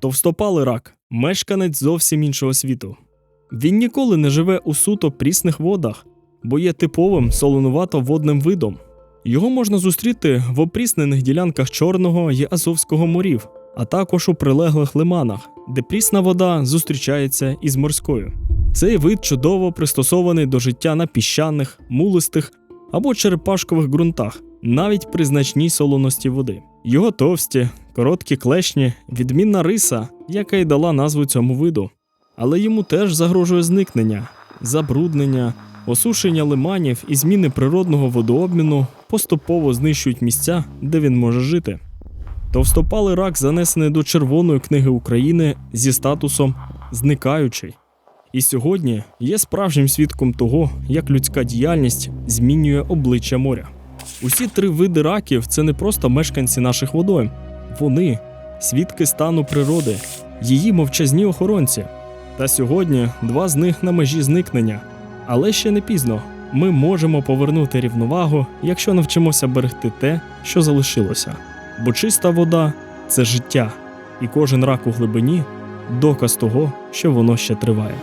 Товстопалий рак мешканець зовсім іншого світу. Він ніколи не живе у суто прісних водах, бо є типовим солонувато-водним видом. Його можна зустріти в опріснених ділянках Чорного і Азовського морів, а також у прилеглих лиманах, де прісна вода зустрічається із морською. Цей вид чудово пристосований до життя на піщаних, мулистих або черепашкових ґрунтах, навіть при значній солоності води. Його товсті, короткі клешні, відмінна риса, яка й дала назву цьому виду. Але йому теж загрожує зникнення, забруднення, осушення лиманів і зміни природного водообміну поступово знищують місця, де він може жити. Товстопалий рак занесений до Червоної книги України зі статусом зникаючий. І сьогодні є справжнім свідком того, як людська діяльність змінює обличчя моря. Усі три види раків це не просто мешканці наших водойм, вони свідки стану природи, її мовчазні охоронці. Та сьогодні два з них на межі зникнення. Але ще не пізно. Ми можемо повернути рівновагу, якщо навчимося берегти те, що залишилося. Бо чиста вода це життя, і кожен рак у глибині доказ того, що воно ще триває.